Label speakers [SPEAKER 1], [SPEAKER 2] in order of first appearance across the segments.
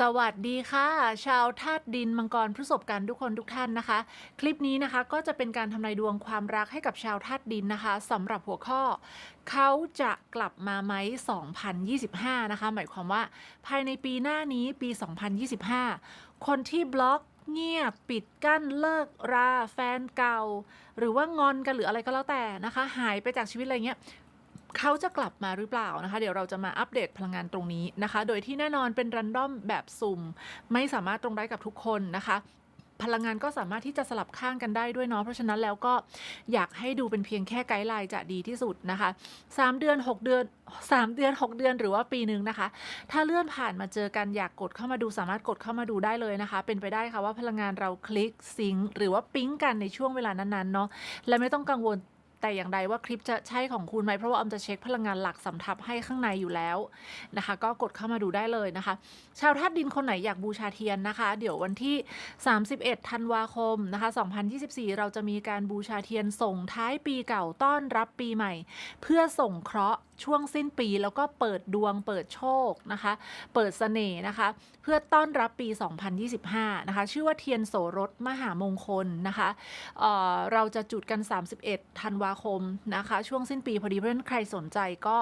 [SPEAKER 1] สวัสดีค่ะ ชาวธาตุดินมังกรพฤษภกันทุกคนทุกท่านนะคะ คลิปนี้นะคะก็จะเป็นการทำนายดวงความรักให้กับชาวธาตุดินนะคะสำหรับหัวข้อ เขาจะกลับมาไหม 2025 นะคะ หมายความว่า ภายในปีหน้านี้ปี 2025 คนที่บล็อกเงียบปิดกั้นเลิกราแฟนเก่า หรือว่างอนกันหรืออะไรก็แล้วแต่นะคะ หายไปจากชีวิตอะไรเงี้ย เขาจะกลับมาหรือเปล่านะคะ เดี๋ยวเราจะมาอัปเดตพลังงานตรงนี้นะคะ โดยที่แน่นอนเป็นรันดอมแบบสุ่ม ไม่สามารถตรงได้กับทุกคนนะคะพลังงานก็สามารถที่จะสลับข้างกันได้ด้วยเนาะเพราะฉะนั้นแล้วก็อยากให้ดูเป็นเพียงแค่ไกด์ไลน์จะดีที่สุดนะคะ 3 เดือน 6 เดือน 3 เดือน 6 เดือนหรือว่าปีหนึ่งนะคะ ถ้าเลื่อนผ่านมาเจอกันอยากกดเข้ามาดูสามารถกดเข้ามาดูได้เลยนะคะ เป็นไปได้ค่ะว่าพลังงานเราคลิกซิงหรือว่าปิ๊งกันในช่วงเวลานั้นๆเนาะและไม่ต้องกังวล แต่อย่างใดว่าคลิปจะใช่ของคุณไหมเพราะว่าออมจะเช็คพลังงานหลักสำทับให้ข้างในอยู่แล้วนะคะ ก็กดเข้ามาดูได้เลยนะคะ ชาวธาตุดินคนไหนอยากบูชาเทียนนะคะ เดี๋ยววันที่ 31 ธันวาคมนะคะ 2024 เราจะมีการบูชาเทียนส่งท้ายปีเก่าต้อนรับปีใหม่ เพื่อส่งเคราะห์ช่วงสิ้นปีแล้วก็เปิดดวงเปิดโชคนะคะ เปิดเสน่ห์นะคะ เพื่อต้อนรับปี 2025 นะคะ ชื่อว่าเทียนโสรสมหามงคลนะคะเเราจะจุดกัน 31 ธันวาคมนะคะ ช่วงสิ้นปีพอดีเพราะฉะนั้นใครสนใจก็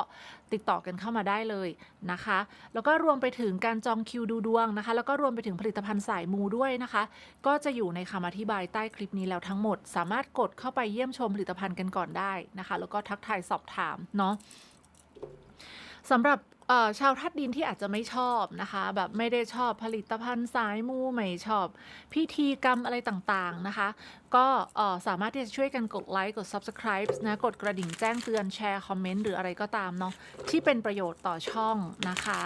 [SPEAKER 1] ติดต่อกันเข้ามาได้เลยนะคะ แล้วก็รวมไปถึงการจองคิวดูดวงนะคะ แล้วก็รวมไปถึงผลิตภัณฑ์สายมูด้วยนะคะ ก็จะอยู่ในคำอธิบายใต้คลิปนี้แล้วทั้งหมด สามารถกดเข้าไปเยี่ยมชมผลิตภัณฑ์กันก่อนได้นะคะ แล้วก็ทักทายสอบถามเนาะสำหรับ เอ่อชาวทัดดินที่อาจจะไม่ชอบนะคะ แบบไม่ได้ชอบผลิตภัณฑ์สายมูไม่ชอบ พิธีกรรมอะไรต่างๆนะคะ ก็เอ่อสามารถที่จะช่วยกันกดไลค์กด subscribe นะกดกระดิ่งแจ้งเตือนแชร์คอมเมนต์หรืออะไรก็ตามเนาะที่เป็นประโยชน์ต่อช่องนะคะ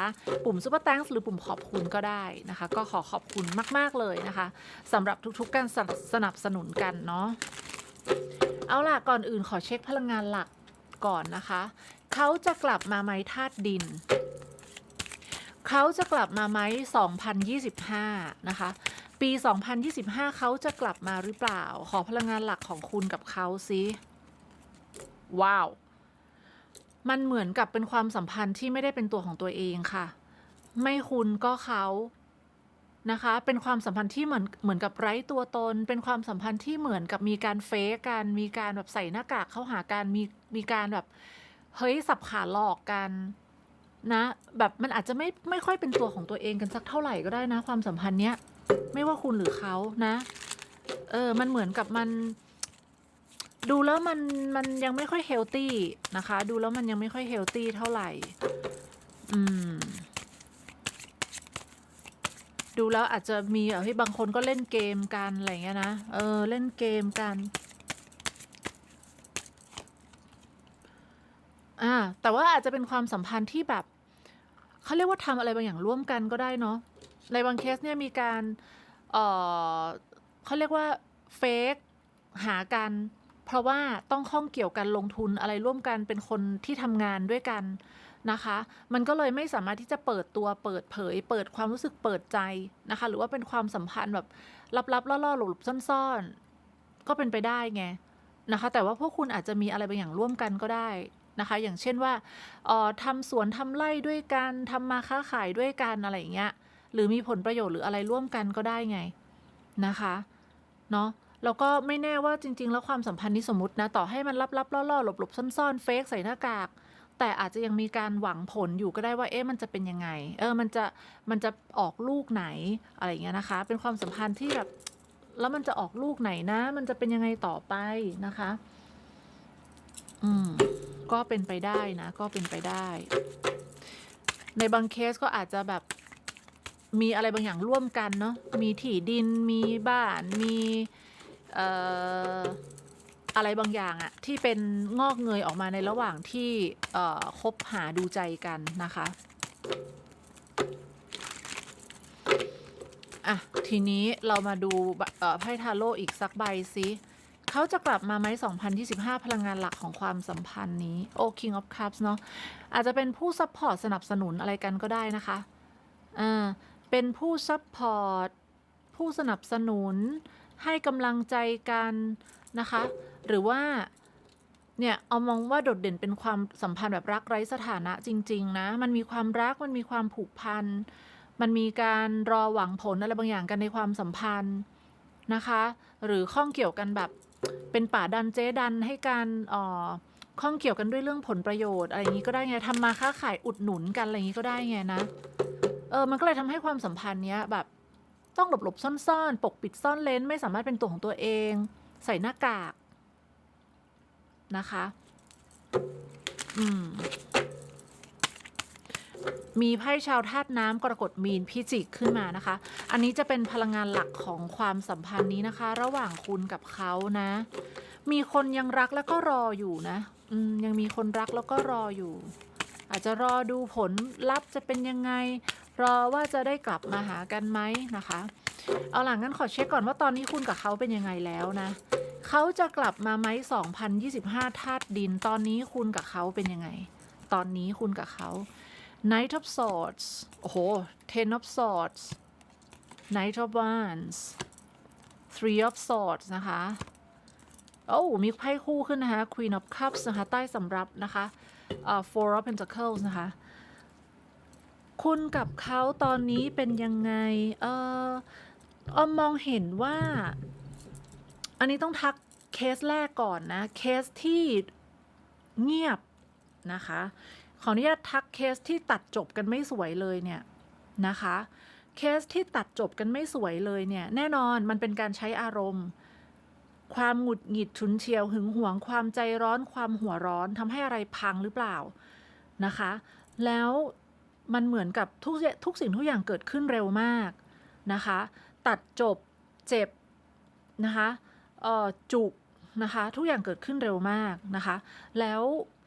[SPEAKER 1] ปุ่ม Super Thanks หรือปุ่มขอบคุณก็ได้นะคะ ก็ขอขอบคุณมากๆเลยนะคะสำหรับทุกๆการสนับสนับสนุนกันเนาะเอาล่ะก่อนอื่นขอเช็คพลังงานหลักก่อนนะคะ เขาจะกลับมาไหมธาตุดิน เขาจะกลับมาไหม2025 นะคะ ปี 2025 เขาจะกลับมาหรือเปล่า ขอพลังงานหลักของคุณกับเขาสิว้าว มันเหมือนกับเป็นความสัมพันธ์ที่ไม่ได้เป็นตัวของตัวเองค่ะ ไม่คุณก็เขานะคะ เป็นความสัมพันธ์ที่เหมือนเหมือนกับไร้ตัวตน เป็นความสัมพันธ์ที่เหมือนกับมีการเฟกกัน มีการแบบใส่หน้ากากเข้าหากัน มีมีการแบบ เฮ้ยสับขาหลอกกันนะ แบบมันอาจจะไม่ไม่ค่อยเป็นตัวของตัวเองกันสักเท่าไหร่ก็ได้นะ ความสัมพันธ์เนี้ยไม่ว่าคุณหรือเขานะ เออ มันเหมือนกับมัน ดูแล้วมันมันยังไม่ค่อยเฮลตี้นะคะ ดูแล้วมันยังไม่ค่อยเฮลตี้เท่าไหร่ อืม ดูแล้วอาจจะมีเออให้ยบางคนก็เล่นเกมกันอะไรเงี้ยนะ เออ เล่นเกมกัน อ่าแต่ว่าอาจจะเป็นความสัมพันธ์ที่แบบเขาเรียกว่าทำอะไรบางอย่างร่วมกันก็ได้เนาะในบางเคสเนี่ยมีการเอ่อเขาเรียกว่าเฟกหากัน เพราะว่าต้องข้องเกี่ยวกันลงทุนอะไรร่วมกันเป็นคนที่ทำงานด้วยกันนะคะ มันก็เลยไม่สามารถที่จะเปิดตัวเปิดเผย เปิดความรู้สึกเปิดใจนะคะ หรือว่าเป็นความสัมพันธ์แบบลับๆล่อๆหลบๆซ่อนๆ ก็เป็นไปได้ไงนะคะ แต่ว่าพวกคุณอาจจะมีอะไรบางอย่างร่วมกันก็ได้ นะคะ อย่างเช่นว่าออทำสวนทำไร่ด้วยกันทำมาค้าขายด้วยกันอะไรอย่างเงี้ยหรือมีผลประโยชน์หรืออะไรร่วมกันก็ได้ไงนะคะเนาะแล้วก็ไม่แน่ว่าจริง ๆ แล้วความสัมพันธ์นี้สมมตินะต่อให้มันลับๆล่อๆหลบๆซ่อนๆเฟกใส่หน้ากาก แต่อาจจะยังมีการหวังผลอยู่ก็ได้ว่าเอ๊ะมันจะเป็นยังไง เออมันจะมันจะออกลูกไหนอะไรอย่างเงี้ยนะคะ เป็นความสัมพันธ์ที่แบบแล้วมันจะออกลูกไหนนะ มันจะเป็นยังไงต่อไปนะคะ อืม ก็เป็นไปได้นะ ก็เป็นไปได้ ในบางเคสก็อาจจะแบบมีอะไรบางอย่างร่วมกันเนาะมีที่ดินมีบ้านมีเอ่ออะไรบางอย่างอะที่เป็นงอกเงยออกมาในระหว่างที่เอ่อคบหาดูใจกันนะคะอะทีนี้เรามาดูไพ่ทาโร่อีกสักใบสิ เขาจะกลับมาไหม2025 พลังงานหลักของความสัมพันธ์นี้ โอ้ King of Cups เนาะอาจจะเป็นผู้ซัพพอร์ตสนับสนุนอะไรกันก็ได้นะคะอ่าเป็นผู้ซัพพอร์ตผู้สนับสนุน ให้กำลังใจกันนะคะ หรือว่าเนี่ยเอามองว่าโดดเด่นเป็นความสัมพันธ์แบบรักไร้สถานะจริง ๆ นะ มันมีความรักมันมีความผูกพัน มันมีการรอหวังผลอะไรบางอย่างกันในความสัมพันธ์นะคะ หรือข้องเกี่ยวกันแบบ เป็นป่าดันเจ๊ดันให้การอ่อข้องเกี่ยวกันด้วยเรื่องผลประโยชน์อะไรอย่างนี้ก็ได้ไงทำมาค้าขายอุดหนุนกันอะไรอย่างนี้ก็ได้ไงนะ เออ มันก็เลยทำให้ความสัมพันธ์เนี้ยแบบต้องหลบหลบซ่อนๆ ปกปิดซ่อนเลนไม่สามารถเป็นตัวของตัวเอง ใส่หน้ากากนะคะ อืม มีไพ่ชาวธาตุน้ำกรกฎมีนพิจิกขึ้นมานะคะ อันนี้จะเป็นพลังงานหลักของความสัมพันธ์นี้นะคะ ระหว่างคุณกับเขานะ มีคนยังรักแล้วก็รออยู่นะยังมีคนรักแล้วก็รออยู่ อาจจะรอดูผลลัพธ์จะเป็นยังไง รอว่าจะได้กลับมาหากันไหมนะคะ เอาหล่ะงั้นขอเช็คก่อนว่าตอนนี้คุณกับเขาเป็นยังไงแล้วนะเขาจะกลับมาไหม2025ธาตุดิน ตอนนี้คุณกับเขาเป็นยังไง ตอนนี้คุณกับเขา Knight of Swords โอ้โห Ten of Swords Knight of Wands Three of Swords นะคะ โอ้มีไพ่คู่ขึ้นนะคะ Queen of Cups นะคะ ใต้สำรับนะคะเอ่อ Four of Pentacles นะคะ คุณกับเขาตอนนี้เป็นยังไงเออออมมองเห็นว่า อันนี้ต้องทักเคสแรกก่อนนะ เคสที่เงียบนะคะ ขออนุญาตทักเคสที่ตัดจบกันไม่สวยเลยเนี่ยนะคะ เคสที่ตัดจบกันไม่สวยเลยเนี่ย แน่นอนมันเป็นการใช้อารมณ์ ความหงุดหงิดฉุนเฉียวหึงหวงความใจร้อนความหัวร้อนทำให้อะไรพังหรือเปล่านะคะ แล้วมันเหมือนกับทุกทุกสิ่งทุกอย่างเกิดขึ้นเร็วมากนะคะ ตัดจบเจ็บนะคะออจุกนะคะ ทุกอย่างเกิดขึ้นเร็วมากนะคะ แล้ว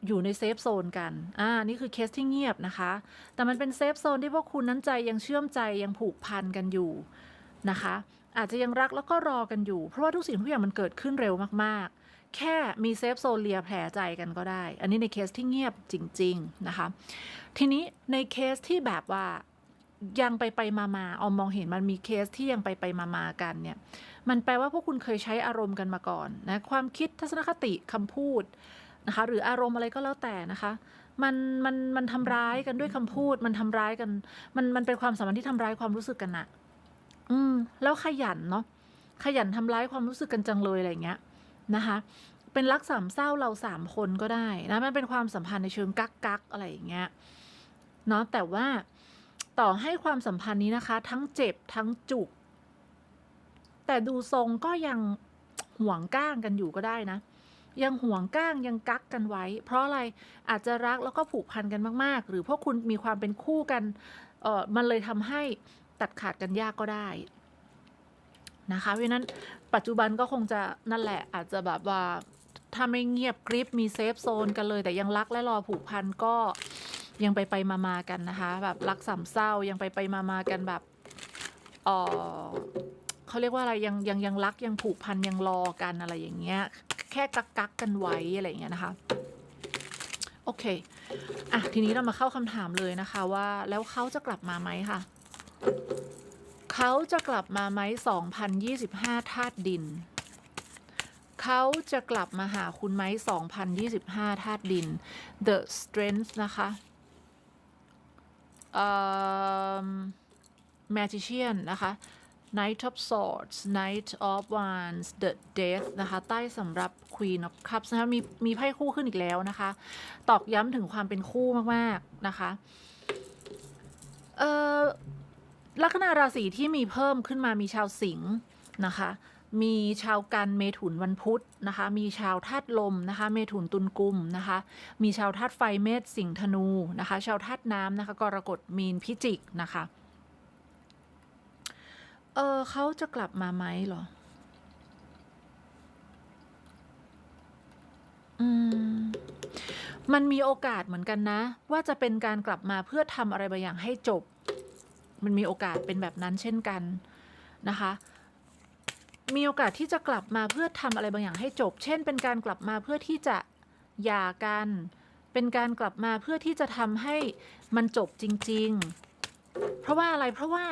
[SPEAKER 1] อยู่ในเซฟโซนกัน อ่า นี่คือเคสที่เงียบนะคะ แต่มันเป็นเซฟโซนที่พวกคุณนั้นใจยังเชื่อมใจยังผูกพันกันอยู่นะคะ อาจจะยังรักแล้วก็รอกันอยู่ เพราะว่าทุกสิ่งทุกอย่างมันเกิดขึ้นเร็วมากๆ แค่มีเซฟโซนเลียแผลใจกันก็ได้ อันนี้ในเคสที่เงียบจริง ๆ นะคะ ทีนี้ในเคสที่แบบว่ายังไปไปมามาออมมองเห็นมันมีเคสที่ยังไปไปมามากันเนี่ย มันแปลว่าพวกคุณเคยใช้อารมณ์กันมาก่อนนะ ความคิดทัศนคติคำพูด นะคะหรืออารมณ์อะไรก็แล้วแต่นะคะมันมันมันทำร้ายกันด้วยคำพูด มันทำร้ายกัน มันมันเป็นความสัมพันธ์ที่ทำร้ายความรู้สึกกันอะอืม แล้วขยันเนาะขยันทำร้ายความรู้สึกกันจังเลยอะไรเงี้ยนะคะ เป็นรักสามเศร้าเราสามคนก็ได้นะมันเป็นความสัมพันธ์ในเชิงกักกักอะไรอย่างเงี้ยเนาะแต่ว่าต่อให้ความสัมพันธ์นี้นะคะ ทั้งเจ็บทั้งจุก แต่ดูทรงก็ยังห่วงก้างกันอยู่ก็ได้นะ ยังห่วงก้างยังกักกันไว้ เพราะอะไรอาจจะรักแล้วก็ผูกพันกันมาก ๆ หรือพวกคุณมีความเป็นคู่กันเออมันเลยทำให้ตัดขาดกันยากก็ได้นะคะเพราะนั้นปัจจุบันก็คงจะนั่นแหละอาจจะแบบว่าถ้าไม่เงียบกริบมีเซฟโซนกันเลย แต่ยังรักและรอผูกพันก็ยังไปไปมามากันนะคะ แบบรักสามเศร้ายังไปไปมามากันแบบเออเขาเรียกว่าอะไรยังยังยังรักยังผูกพันยังรอกันอะไรอย่างเงี้ย แค่กักกักกันไว้อะไรอย่างเงี้ยนะคะ โอเค อะ ทีนี้เรามาเข้าคำถามเลยนะคะว่าแล้วเขาจะกลับมาไหมค่ะ เขาจะกลับมาไหม2025ธาตุดิน เขาจะกลับมาหาคุณไหม2025ธาตุดิน The Strength นะคะเอ่อ Magician นะคะ Knight of Swords Knight of Wands The Death นะคะ ใต้สำหรับ Queen of Cups นะคะ มีมีไพ่คู่ขึ้นอีกแล้วนะคะ ตอกย้ำถึงความเป็นคู่มาก ๆ นะคะ เอ่อ ลัคนาราศีที่มีเพิ่มขึ้นมามีชาวสิงห์นะคะมีชาวกันเมถุนวันพุธนะคะ มีชาวธาตุลมนะคะ เมถุนตุลกุมนะคะ มีชาวธาตุไฟเมษสิงห์ธนูนะคะ ชาวธาตุน้ำนะคะ กรกฎมีนพิจิกนะคะ เออเขาจะกลับมาไหมเหรอ อืม มันมีโอกาสเหมือนกันนะ ว่าจะเป็นการกลับมาเพื่อทำอะไรบางอย่างให้จบ มันมีโอกาสเป็นแบบนั้นเช่นกันนะคะ มีโอกาสที่จะกลับมาเพื่อทำอะไรบางอย่างให้จบ เช่น เป็นการกลับมาเพื่อที่จะหย่ากัน เป็นการกลับมาเพื่อที่จะทำให้มันจบจริง ๆ เพราะว่าอะไรเพราะว่า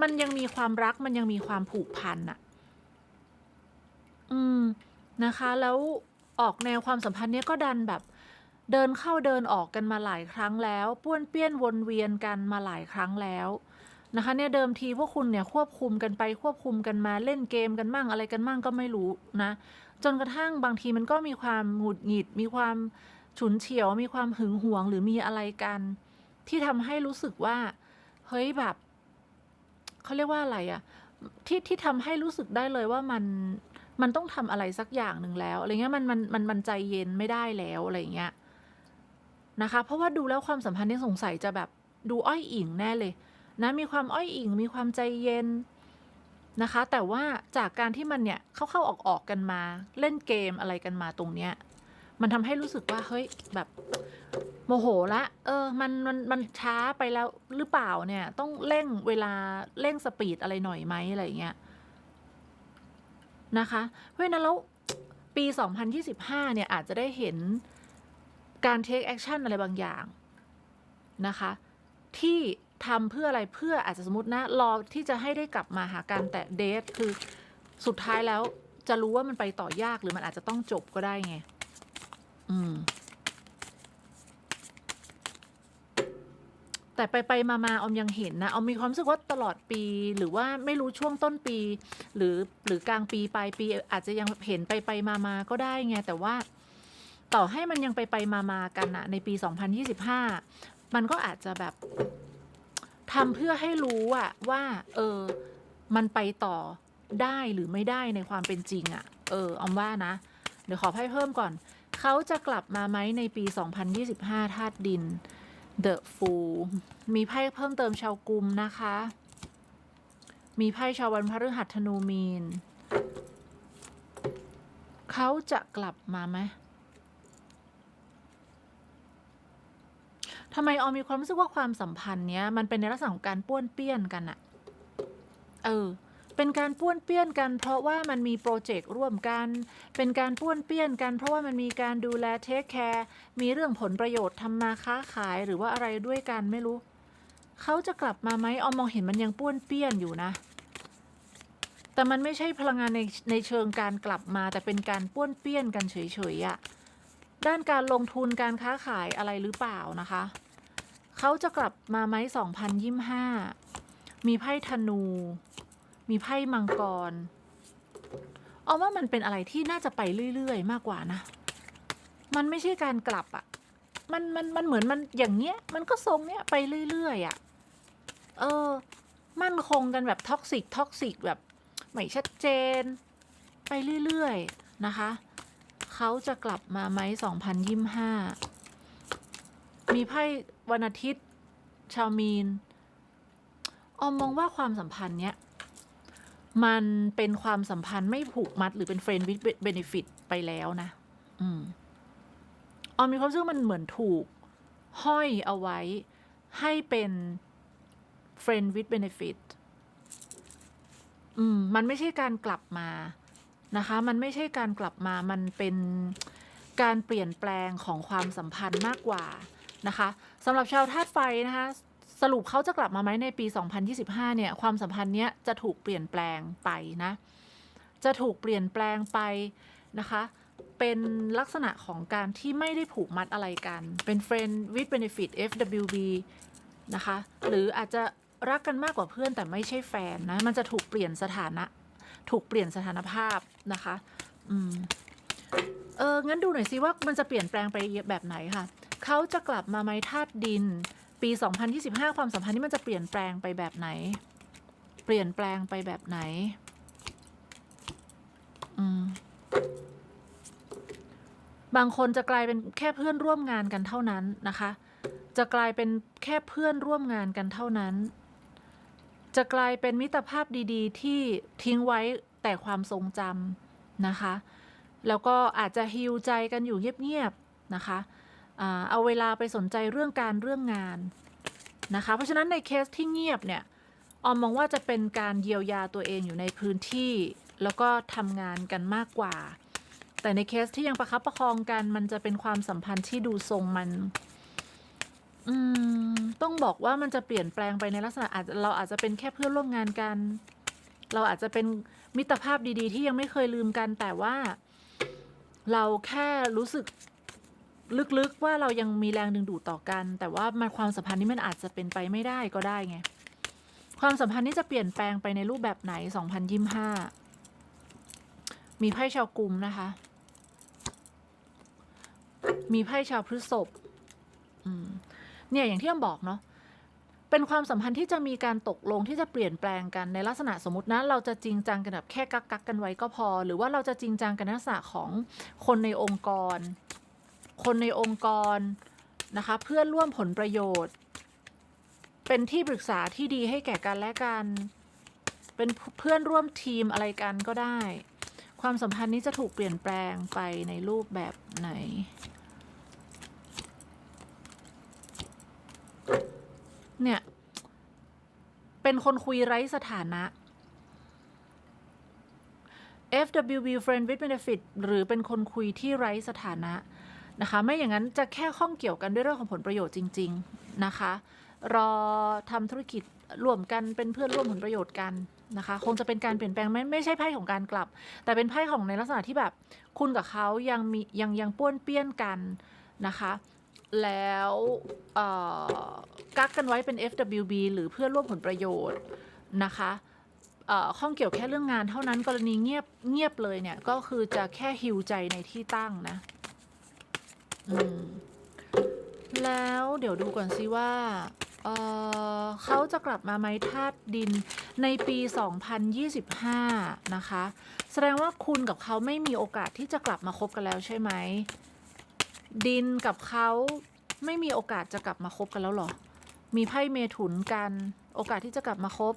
[SPEAKER 1] มันยังมีความรักมันยังมีความผูกพันอะอืมนะคะ แล้วออกแนวความสัมพันธ์เนี้ยก็ดันแบบ เดินเข้าเดินออกกันมาหลายครั้งแล้ว ป้วนเปี้ยนวนเวียนกันมาหลายครั้งแล้วนะคะเนี่ยเดิมทีพวกคุณเนี่ยควบคุมกันไปควบคุมกันมาเล่นเกมกันมั่งอะไรกันมั่งก็ไม่รู้นะ จนกระทั่งบางทีมันก็มีความหงุดหงิด มีความฉุนเฉียว มีความหึงหวงหรือมีอะไรกัน ที่ทำให้รู้สึกว่าเฮ้ยแบบ เขาเรียกว่าอะไรอะที่ที่ทำให้รู้สึกได้เลยว่ามันมันต้องทำอะไรสักอย่างหนึ่งแล้วอะไรเงี้ยมันมันมันมันใจเย็นไม่ได้แล้วอะไรเงี้ยนะคะ เพราะว่าดูแล้วความสัมพันธ์ที่สงสัยจะแบบดูอ้อยอิงแน่เลยนะมีความอ้อยอิงมีความใจเย็นนะคะ แต่ว่าจากการที่มันเนี่ยเข้าๆออกๆกันมา เล่นเกมอะไรกันมาตรงเนี้ย มันทำให้รู้สึกว่าเฮ้ยแบบ โมโหละเออมันมันมันช้าไปแล้วหรือเปล่าเนี่ย ต้องเร่งเวลาเร่งสปีดอะไรหน่อยไหมอะไรอย่างเงี้ยนะคะ เพราะฉะนั้นแล้วปี 2025 เนี่ยอาจจะได้เห็นการ take action อะไรบางอย่างนะคะ ที่ทำเพื่ออะไรเพื่ออาจจะสมมตินะ รอที่จะให้ได้กลับมาหากันแต่เดทคือสุดท้ายแล้วจะรู้ว่ามันไปต่อยากหรือมันอาจจะต้องจบก็ได้ไง อืม แต่ไปไปมามาออมยังเห็นนะออมมีความรู้สึกว่าตลอดปี หรือว่าไม่รู้ช่วงต้นปี หรือหรือกลางปีปลายปี อาจจะยังเห็นไปไปมามาก็ได้ไงแต่ว่า ต่อให้มันยังไปไปมามากันนะในปี 2025 มันก็อาจจะแบบทำเพื่อให้รู้อะว่า เออ มันไปต่อได้หรือไม่ได้ในความเป็นจริงอะเออออมว่านะ เดี๋ยวขอไพ่เพิ่มก่อน เขาจะกลับมาไหมในปี 2025ธาตุดิน The Fool มีไพ่เพิ่มเติมชาวกุมนะคะ มีไพ่ชาววันพฤหัสธนูมีน เขาจะกลับมาไหมทำไมออมีความรู้สึกว่าความสัมพันธ์เนี้ย มันเป็นในลักษณะของการป้วนเปี้ยนกันอะเออ เป็นการป้วนเปี้ยนกัน เพราะว่ามันมีโปรเจกต์ร่วมกัน เป็นการป้วนเปี้ยนกัน เพราะว่ามันมีการดูแลเทคแคร์มีเรื่องผลประโยชน์ทำมาค้าขายหรือว่าอะไรด้วยกันไม่รู้ เขาจะกลับมาไหมออมมองเห็นมันยังป้วนเปี้ยนอยู่นะ แต่มันไม่ใช่พลังงานในในเชิงการกลับมา แต่เป็นการป้วนเปี้ยนกันเฉยๆอะด้านการลงทุนการค้าขายอะไรหรือเปล่านะคะ เขาจะกลับมาไหม2025 มีไพ่ธนู มีไพ่มังกรเอาว่ามันเป็นอะไรที่น่าจะไปเรื่อยๆ มากกว่านะ มันไม่ใช่การกลับอะมันมันมันเหมือนมันอย่างเงี้ย มันก็ทรงเนี้ยไปเรื่อยๆอะเออ มั่นคงกันแบบท็อกซิกท็อกซิกแบบไม่ชัดเจน ไปเรื่อยๆ นะคะ เขาจะกลับมาไหม2025มีไพ่วันอาทิตย์ ชาวมีน ออมมองว่าความสัมพันธ์เนี้ย มันเป็นความสัมพันธ์ไม่ผูกมัดหรือเป็น friend with benefit ไปแล้วนะ อืมออมมีความรู้สึกว่ามันเหมือนถูก ห้อยเอาไว้ ให้เป็น friend with benefit อืม มันไม่ใช่การกลับมานะคะ มันไม่ใช่การกลับมา มันเป็นการเปลี่ยนแปลงของความสัมพันธ์มากกว่านะคะสำหรับชาวธาตุไฟนะคะ สรุปเขาจะกลับมาไหมในปี 2025 เนี่ย ความสัมพันธ์เนี้ยจะถูกเปลี่ยนแปลงไปนะ จะถูกเปลี่ยนแปลงไปนะคะ เป็นลักษณะของการที่ไม่ได้ผูกมัดอะไรกัน เป็น friend with benefit FWB นะคะ หรืออาจจะรักกันมากกว่าเพื่อนแต่ไม่ใช่แฟนนะ มันจะถูกเปลี่ยนสถานะ ถูกเปลี่ยนสถานภาพนะคะ อืม เอองั้นดูหน่อยสิว่ามันจะเปลี่ยนแปลงไปแบบไหนค่ะ เขาจะกลับมาไหมธาตุดิน ปี 2025 ความสัมพันธ์นี้มันจะเปลี่ยนแปลงไปแบบไหน เปลี่ยนแปลงไปแบบไหน อืมบางคนจะกลายเป็นแค่เพื่อนร่วมงานกันเท่านั้นนะคะ จะกลายเป็นแค่เพื่อนร่วมงานกันเท่านั้น จะกลายเป็นมิตรภาพดีๆ ที่ทิ้งไว้แต่ความทรงจำนะคะ แล้วก็อาจจะฮิวใจกันอยู่เงียบๆนะคะ เอาเวลาไปสนใจเรื่องการเรื่องงานนะคะ เพราะฉะนั้นในเคสที่เงียบเนี่ยออมมองว่าจะเป็นการเยียวยาตัวเองอยู่ในพื้นที่ แล้วก็ทำงานกันมากกว่า แต่ในเคสที่ยังประคับประคองกัน มันจะเป็นความสัมพันธ์ที่ดูทรงมันมต้องบอกว่ามันจะเปลี่ยนแปลงไปในลักษณะอาจจะเราอาจจะเป็นแค่เพื่อนร่วมงานกัน เราอาจจะเป็นมิตรภาพดี ๆ ที่ยังไม่เคยลืมกันแต่ว่า เราแค่รู้สึก ลึกๆว่าเรายังมีแรงดึงดูดต่อกัน แต่ว่ามันความสัมพันธ์นี้มันอาจจะเป็นไปไม่ได้ก็ได้ไง ความสัมพันธ์นี้จะเปลี่ยนแปลงไปในรูปแบบไหน 2025 มีไพ่ชาวกลุ่มนะคะ มีไพ่ชาวพฤษภเนี่ยอย่างที่อ้อมบอกเนาะเป็นความสัมพันธ์ที่จะมีการตกลงที่จะเปลี่ยนแปลงกันในลักษณะสมมตินะเราจะจริงจังกันแบบแค่กักกักกันไว้ก็พอ หรือว่าเราจะจริงจังกันในลักษณะของคนในองค์กร คนในองค์กรนะคะเพื่อนร่วมผลประโยชน์ เป็นที่ปรึกษาที่ดีให้แก่กันและกัน เป็นเพื่อนร่วมทีมอะไรกันก็ได้ ความสัมพันธ์นี้จะถูกเปลี่ยนแปลงไปในรูปแบบไหนเนี่ย เป็นคนคุยไร้สถานะ FWB friend with benefit หรือเป็นคนคุยที่ไร้สถานะ นะคะ ไม่อย่างนั้นจะแค่ข้องเกี่ยวกันด้วยเรื่องของผลประโยชน์จริง ๆนะคะ รอทำธุรกิจร่วมกันเป็นเพื่อนร่วมผลประโยชน์กันนะคะ คงจะเป็นการเปลี่ยนแปลงไม่ไม่ใช่ไพ่ของการกลับ แต่เป็นไพ่ของในลักษณะที่แบบ คุณกับเขายังมียังยังป้วนเปี้ยนกันนะคะ แล้วกักกันไว้เป็น FWB หรือเพื่อนร่วมผลประโยชน์นะคะข้องเกี่ยวแค่เรื่องงานเท่านั้นกรณีเงียบเงียบเลยเนี่ย ก็คือจะแค่ฮิวใจในที่ตั้งนะ แล้วเดี๋ยวดูก่อนสิว่าเเขาจะกลับมาไหมธาตุดินในปี 2025 นะคะ แสดงว่าคุณกับเขาไม่มีโอกาสที่จะกลับมาคบกันแล้วใช่ไหม ดินกับเขาไม่มีโอกาสจะกลับมาคบกันแล้วหรอ มีไพ่เมถุนกัน โอกาสที่จะกลับมาคบ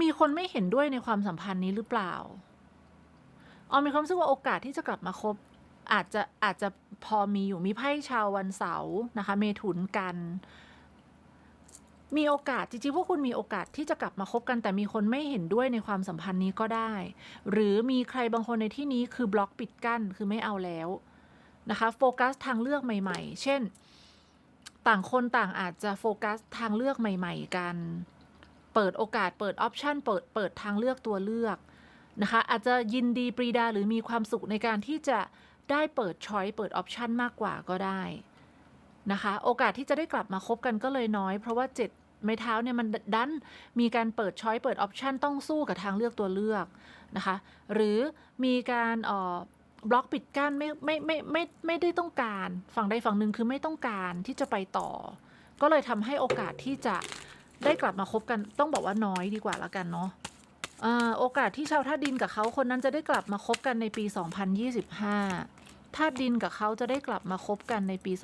[SPEAKER 1] มีคนไม่เห็นด้วยในความสัมพันธ์นี้หรือเปล่า ออมมีความรู้สึกว่าโอกาสที่จะกลับมาคบ อาจจะอาจจะพอมีอยู่มีไพ่ชาววันเสาร์นะคะ เมถุนกัน มีโอกาสจริงๆพวกคุณมีโอกาสที่จะกลับมาคบกัน แต่มีคนไม่เห็นด้วยในความสัมพันธ์นี้ก็ได้ หรือมีใครบางคนในที่นี้คือบล็อกปิดกั้นคือไม่เอาแล้วนะคะโฟกัสทางเลือกใหม่ ๆ เช่น ต่างคนต่างอาจจะโฟกัสทางเลือกใหม่ ๆ กัน เปิดโอกาสเปิดออปชันเปิดเปิดทางเลือกตัวเลือก นะคะ อาจจะยินดีปรีดาหรือมีความสุขในการที่จะได้เปิดช้อยเปิดออปชันมากกว่าก็ได้นะคะ โอกาสที่จะได้กลับมาคบกันก็เลยน้อย เพราะว่าเจ็ดไม้เท้าเนี่ยมันดันมีการเปิดช้อยเปิดออปชันต้องสู้กับทางเลือกตัวเลือกนะคะ หรือมีการออบล็อกปิดกั้นไม่ไม่ไม่ไม่ไม่ได้ต้องการฝั่งใดฝั่งหนึ่งคือไม่ต้องการที่จะไปต่อ ก็เลยทำให้โอกาสที่จะได้กลับมาคบกันต้องบอกว่าน้อยดีกว่าแล้วกันเนาะ อ่าโอกาสที่ชาวท่าดินกับเขาคนนั้นจะได้กลับมาคบกันในปี 2025ธาตุดินกับเขาจะได้กลับมาคบกันในปี 2025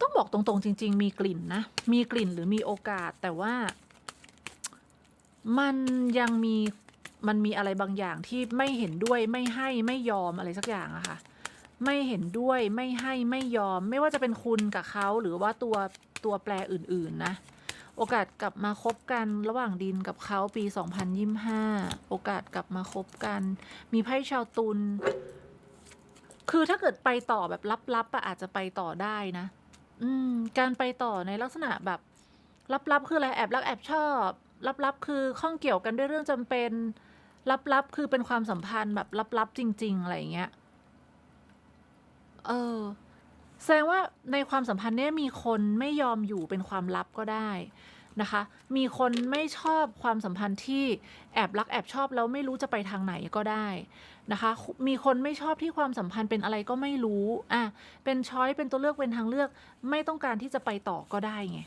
[SPEAKER 1] ต้องบอกตรงๆ จริง ๆ มีกลิ่นนะ มีกลิ่นหรือมีโอกาสแต่ว่า มันยังมีมันมีอะไรบางอย่างที่ไม่เห็นด้วยไม่ให้ไม่ยอมอะไรสักอย่างอะค่ะ ไม่เห็นด้วยไม่ให้ไม่ยอม ไม่ว่าจะเป็นคุณกับเขาหรือว่าตัวตัวแปรอื่น ๆ นะ โอกาสกลับมาคบกันระหว่างดินกับเขาปี 2025 โอกาสกลับมาคบกัน มีไพ่ชาวตุลคือถ้าเกิดไปต่อแบบลับๆอะอาจจะไปต่อได้นะ อืม การไปต่อในลักษณะแบบลับๆคืออะไรแอบรักแอบชอบลับๆคือข้องเกี่ยวกันด้วยเรื่องจำเป็นลับๆคือเป็นความสัมพันธ์แบบลับๆจริง ๆ อะไรเงี้ย เออ แสดงว่าในความสัมพันธ์เนี้ยมีคนไม่ยอมอยู่เป็นความลับก็ได้นะคะ มีคนไม่ชอบความสัมพันธ์ที่แอบรักแอบชอบแล้วไม่รู้จะไปทางไหนก็ได้นะคะ มีคนไม่ชอบที่ความสัมพันธ์เป็นอะไรก็ไม่รู้ อะ เป็นช้อยเป็นตัวเลือกเป็นทางเลือกไม่ต้องการที่จะไปต่อก็ได้ไง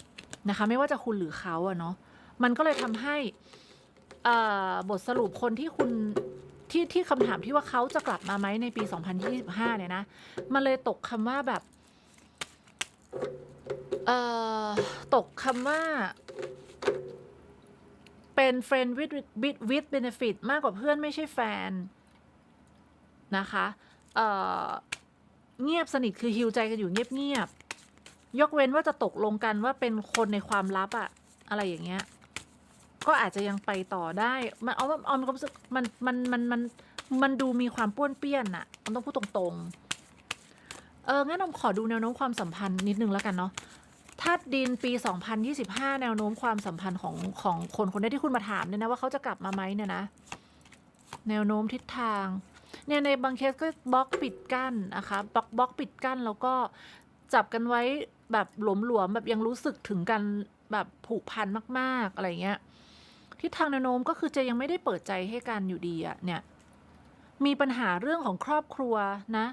[SPEAKER 1] นะคะ ไม่ว่าจะคุณหรือเขาอะเนาะ มันก็เลยทำให้บทสรุปคนที่คุณ ที่ที่คำถามที่ว่าเขาจะกลับมาไหมในปี 2025 เนี่ยนะ มันเลยตกคำว่าแบบ เอ่อ ตกคำว่าเป็น friend with with with benefit มากกว่าเพื่อนไม่ใช่แฟน นะคะเอ่อเงียบสนิทคือฮิวใจกันอยู่เงียบๆยกเว้นว่าจะตกลงกันว่าเป็นคนในความลับอะอะไรอย่างเงี้ย ก็อาจจะยังไปต่อได้ มันเอาเอามีความรู้สึกมันมันมันมันมันดูมีความป้วนเปี้ยนอะมันต้องพูดตรงๆ เอองั้นผมขอดูแนวโน้มความสัมพันธ์นิดนึงแล้วกันเนาะธาตุดินปี 2025 แนวโน้มความสัมพันธ์ของของคนคนนี้ที่คุณมาถามเนี่ยนะว่าเขาจะกลับมาไหมเนี่ยนะ แนวโน้มทิศทางเนี่ยในบางเคสก็บล็อกปิดกั้นนะคะบล็อกบล็อกปิดกั้นแล้วก็จับกันไว้แบบหลวมๆแบบยังรู้สึกถึงกันแบบผูกพันมาก ๆ อะไรเงี้ย ทิศทางแนวโน้มก็คือจะยังไม่ได้เปิดใจให้กันอยู่ดีอะเนี่ย มีปัญหาเรื่องของครอบครัวนะ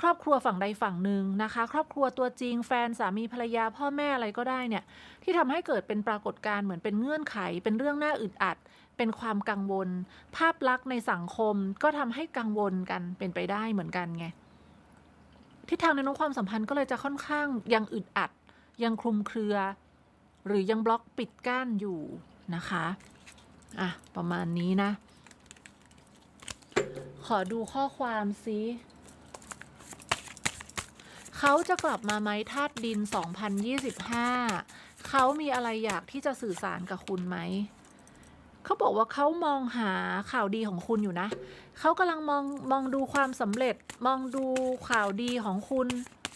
[SPEAKER 1] ครอบครัวฝั่งใดฝั่งหนึ่งนะคะ ครอบครัวตัวจริง แฟนสามีภรรยาพ่อแม่อะไรก็ได้เนี่ย ที่ทำให้เกิดเป็นปรากฏการณ์เหมือนเป็นเงื่อนไข เป็นเรื่องน่าอึดอัด เป็นความกังวล ภาพลักษณ์ในสังคมก็ทำให้กังวลกันเป็นไปได้เหมือนกันไงทิศทางในโน้มความสัมพันธ์ก็เลยจะค่อนข้างยังอึดอัด ยังคลุมเครือ หรือยังบล็อกปิดกั้นอยู่นะคะ อะ ประมาณนี้นะ ขอดูข้อความซิเขาจะกลับมาไหมธาตุดิน 2025 เขามีอะไรอยากที่จะสื่อสารกับคุณไหม เขาบอกว่าเขามองหาข่าวดีของคุณอยู่นะ เขากำลังมองมองดูความสำเร็จ มองดูข่าวดีของคุณ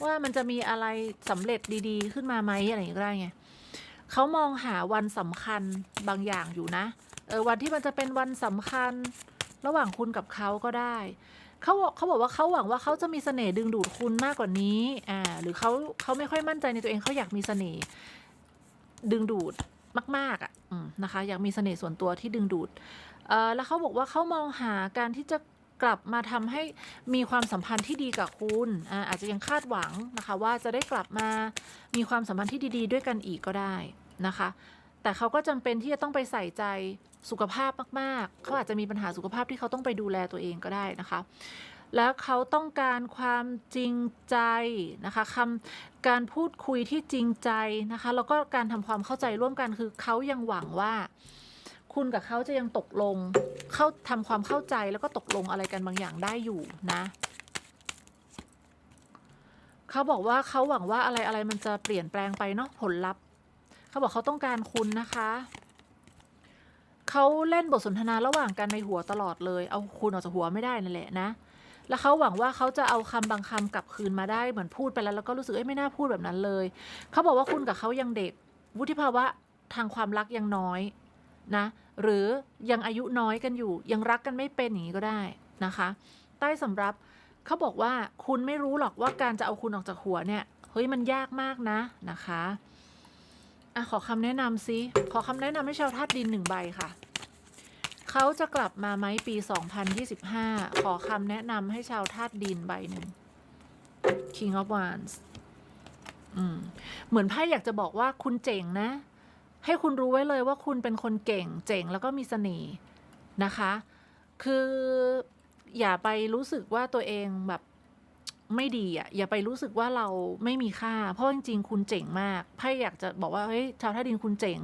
[SPEAKER 1] ว่ามันจะมีอะไรสำเร็จดีๆ ขึ้นมาไหมอะไรอย่างเงี้ยก็ได้ไงเขามองหาวันสำคัญบางอย่างอยู่นะ เออวันที่มันจะเป็นวันสำคัญระหว่างคุณกับเขาก็ได้เขาบอกเขาบอกว่าเขาหวังว่าเขาจะมีเสน่ห์ดึงดูดคุณมากกว่านี้อ่าหรือเขาเขาไม่ค่อยมั่นใจในตัวเองเขาอยากมีเสน่ห์ดึงดูดมาก ๆอะนะคะ อยากมีเสน่ห์ส่วนตัวที่ดึงดูดเออแล้วเขาบอกว่าเขามองหาการที่จะกลับมาทำให้มีความสัมพันธ์ที่ดีกับคุณอ่าอาจจะยังคาดหวังนะคะ ว่าจะได้กลับมามีความสัมพันธ์ที่ดี ๆ ด้วยกันอีกก็ได้นะคะ แต่เขาก็จำเป็นที่จะต้องไปใส่ใจสุขภาพมากๆ เขาอาจจะมีปัญหาสุขภาพที่เขาต้องไปดูแลตัวเองก็ได้นะคะ แล้วเขาต้องการความจริงใจนะคะคำการพูดคุยที่จริงใจนะคะ แล้วก็การทำความเข้าใจร่วมกันคือเขายังหวังว่า คุณกับเขาจะยังตกลงเข้าทำความเข้าใจแล้วก็ตกลงอะไรกันบางอย่างได้อยู่นะเขาบอกว่าเขาหวังว่าอะไรอะไรมันจะเปลี่ยนแปลงไปเนาะผลลัพธ์ เขาบอกเขาต้องการคุณนะคะเขาเล่นบทสนทนาระหว่างกันในหัวตลอดเลย เอาคุณออกจากหัวไม่ได้นั่นแหละนะ แล้วเขาหวังว่าเขาจะเอาคำบางคำกลับคืนมาได้เหมือนพูดไปแล้วแล้วก็รู้สึกเอ้ยไม่น่าพูดแบบนั้นเลย เขาบอกว่าคุณกับเขายังเด็ก วุฒิภาวะทางความรักยังน้อยนะ หรือยังอายุน้อยกันอยู่ ยังรักกันไม่เป็นอย่างนี้ก็ได้นะคะ ใต้สำรับเขาบอกว่าคุณไม่รู้หรอกว่าการจะเอาคุณออกจากหัวเนี่ย เฮ้ยมันยากมากนะนะคะ อะขอคำแนะนำซิขอคำแนะนำให้ชาวธาตุดินหนึ่งใบค่ะ เขาจะกลับมาไหมปี 2025 ขอคำแนะนำให้ชาวธาตุดินใบหนึ่ง King of Wands อืมเหมือนไพ่อยากจะบอกว่าคุณเจ๋งนะ ให้คุณรู้ไว้เลยว่าคุณเป็นคนเก่ง เจ๋งแล้วก็มีเสน่ห์นะคะ คืออย่าไปรู้สึกว่าตัวเองแบบ ไม่ดีอะอย่าไปรู้สึกว่าเราไม่มีค่า เพราะจริงๆคุณเจ๋งมากไพ่อยากจะบอกว่าเฮ้ยชาวท่าดินคุณเจ๋ง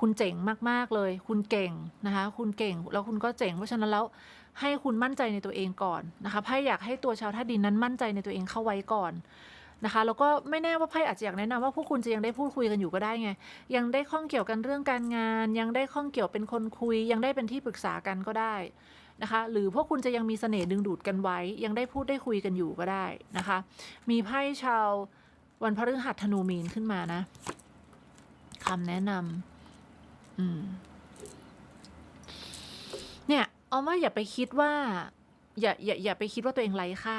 [SPEAKER 1] คุณเจ๋งมากๆเลย คุณเก่งนะคะ คุณเก่งแล้วคุณก็เจ๋งเพราะฉะนั้นแล้วให้คุณมั่นใจในตัวเองก่อนนะคะไพ่อยากให้ตัวชาวท่าดินนั้นมั่นใจในตัวเองเข้าไว้ก่อนนะคะแล้วก็ไม่แน่ว่าไพ่อาจจะอยากแนะนำว่าพวกคุณจะยังได้พูดคุยกันอยู่ก็ได้ไง ยังได้ข้องเกี่ยวกันเรื่องการงาน ยังได้ข้องเกี่ยวเป็นคนคุย ยังได้เป็นที่ปรึกษากันก็ได้ นะคะ หรือพวกคุณจะยังมีเสน่ห์ดึงดูดกันไว้ ยังได้พูดได้คุยกันอยู่ก็ได้นะคะ มีไพ่ชาววันพฤหัสธนูมีนขึ้นมานะคำแนะนำอืม เนี่ยเอาว่าอย่าไปคิดว่าอย่าอย่าอย่าไปคิดว่าตัวเองไร้ค่า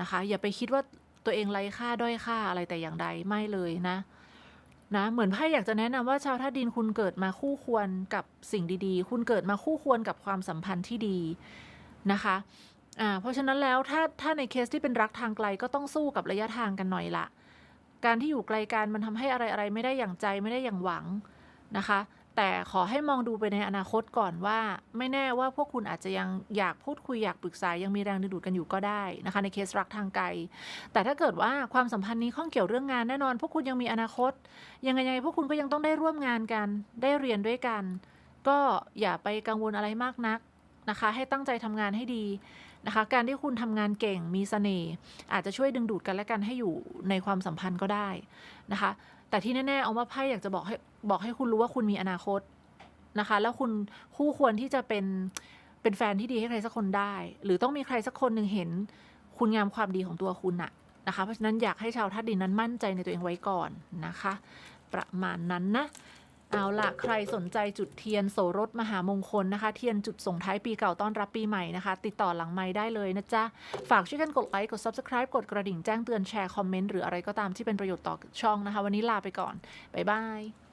[SPEAKER 1] นะคะ อย่าไปคิดว่าตัวเองไร้ค่าด้อยค่าอะไรแต่อย่างใดไม่เลยนะ นะ เหมือนไพ่อยากจะแนะนำว่าชาวท่าดินคุณเกิดมาคู่ควรกับสิ่งดีๆ คุณเกิดมาคู่ควรกับความสัมพันธ์ที่ดีนะคะอ่าเพราะฉะนั้นแล้วถ้าถ้าในเคสที่เป็นรักทางไกลก็ต้องสู้กับระยะทางกันหน่อยละการที่อยู่ไกลกันมันทำให้อะไรอะไรไม่ได้อย่างใจไม่ได้อย่างหวังนะคะ แต่ขอให้มองดูไปในอนาคตก่อนว่า ไม่แน่ว่าพวกคุณอาจจะยังอยากพูดคุยอยากปรึกษายังมีแรงดึงดูดกันอยู่ก็ได้นะคะ ในเคสรักทางไกล แต่ถ้าเกิดว่าความสัมพันธ์นี้ข้องเกี่ยวเรื่องงานแน่นอน พวกคุณยังมีอนาคต ยังไงยังไงพวกคุณก็ยังต้องได้ร่วมงานกัน ได้เรียนด้วยกัน ก็อย่าไปกังวลอะไรมากนักนะคะ ให้ตั้งใจทำงานให้ดีนะคะ การที่คุณทำงานเก่งมีเสน่ห์อาจจะช่วยดึงดูดกันและกันให้อยู่ในความสัมพันธ์ก็ได้นะคะ แต่ที่แน่ๆเอามาไพ่อยากจะบอกให้บอกให้คุณรู้ว่าคุณมีอนาคตนะคะ แล้วคุณคู่ควรที่จะเป็นเป็นแฟนที่ดีให้ใครสักคนได้ หรือต้องมีใครสักคนหนึ่งเห็นคุณงามความดีของตัวคุณอะนะคะ เพราะฉะนั้นอยากให้ชาวธาตุดินนั้นมั่นใจในตัวเองไว้ก่อนนะคะ ประมาณนั้นนะ เอาล่ะใครสนใจจุดเทียนโสรถมหามงคลนะคะ เทียนจุดส่งท้ายปีเก่าต้อนรับปีใหม่นะคะ ติดต่อหลังไม้ได้เลยนะจ๊ะ ฝากช่วยกันกดไลค์กด Subscribe กดกระดิ่งแจ้งเตือนแชร์คอมเมนต์หรืออะไรก็ตามที่เป็นประโยชน์ต่อช่องนะคะ วันนี้ลาไปก่อน บ๊ายบาย